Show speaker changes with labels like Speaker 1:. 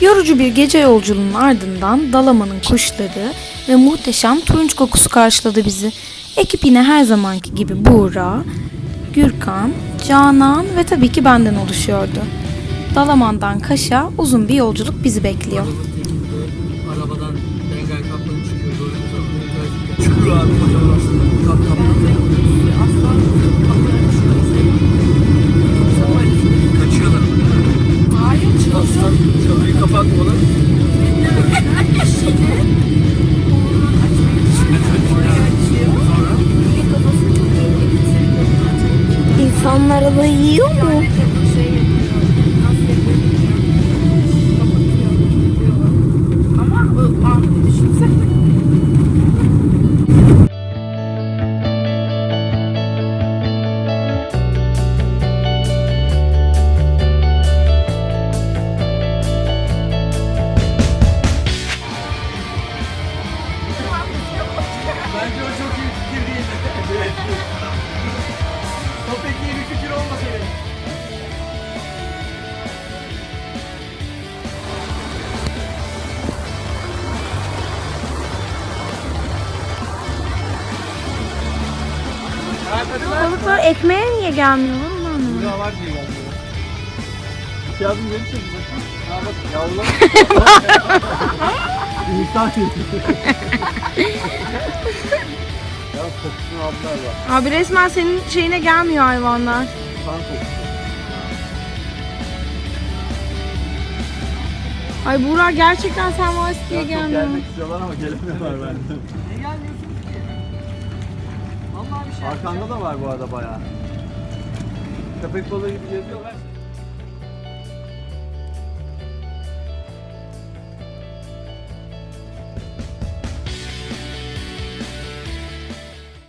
Speaker 1: Yorucu bir gece yolculuğunun ardından Dalaman'ın kuşları ve muhteşem turunç kokusu karşıladı bizi. Ekip yine her zamanki gibi Buğra, Gürkan, Canan ve tabii ki benden oluşuyordu. Dalaman'dan Kaş'a uzun bir yolculuk bizi bekliyor.
Speaker 2: Arabadan Bengay kaplanı çıkıyor. Çıkıyor abi kapıyı kapatmadan.
Speaker 3: İnsanlar da yiyor mu?
Speaker 2: Bence o çok iyi fikir değil. o pek iyi bir fikir olmasaydı.
Speaker 3: Balıklar ekmeğe niye gelmiyor? Onu anlamadım.
Speaker 2: Buraya var diye geldi. Yazın çekin bakın. Ha bak yavrular. İnsan kokusunu aldılar bak.
Speaker 3: Abi resmen senin şeyine gelmiyor hayvanlar.
Speaker 2: Kan kokusu.
Speaker 3: Ay Buğra gerçekten sen varsın diye
Speaker 2: Ya çok
Speaker 3: gelmiyor.
Speaker 2: gelmek istiyorlar ama gelemiyorlar bence. Niye gelmiyorsunuz ki? Vallahi bir şey Arkanda da var bu arada bayağı. Köpek balığı gibi geziyorlar.